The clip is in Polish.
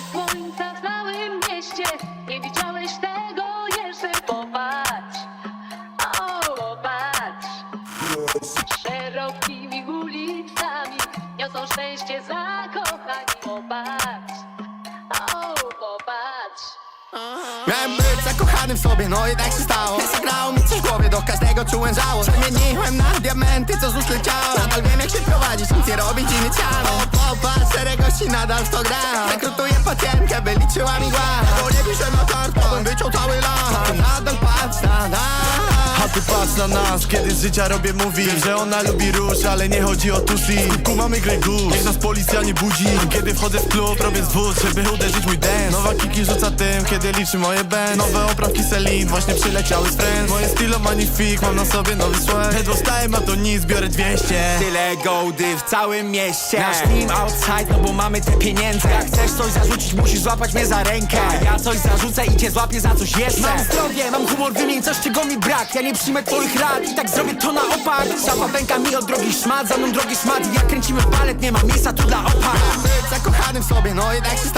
Słońca w całym mieście, nie widziałeś tego jeszcze. Popatrz, o, popatrz. Szerokimi ulicami niosą szczęście zakochani. Popatrz, o, popatrz. Miałem być zakochany w sobie, no tak się stało zagrało mi coś w głowie, do każdego czułem żałość Przemieniłem na diamenty, co z ust leciało Nadal wiem jak się prowadzić, nic nie robić i mieć siano nadal w to gra Rekrutuję pacjentkę, by liczyła mi głaz ty patrz na nas, kiedy z życia robię mówi Wiem, że ona lubi róż, ale nie chodzi o tusi. Tu mamy grę górz, niech nas policja nie budzi. Kiedy wchodzę w klub, robię zwód, żeby uderzyć mój dance. Nowa kiki rzuca tym, kiedy liczy moje band. Nowe oprawki Celine, właśnie przyleciały z friends Moje stylo magnifik, mam na sobie nowy swag Nie dostałem, a to nic, biorę 200 Tyle gołdy w całym mieście. Nasz team outside, no bo mamy te pieniądze Jak chcesz coś zarzucić, musisz złapać mnie za rękę. Ja coś zarzucę i cię złapię za coś jeszcze. Mam zdrowie, mam humor, wymień coś, czego mi brak. Ja nie przyjmę twoich rad i tak zrobię to na opak Szapa pęka mi od drogi szmat, za mną drogi szmat. Jak kręcimy balet, nie ma miejsca tu dla opak Być zakochany w sobie, no i tak się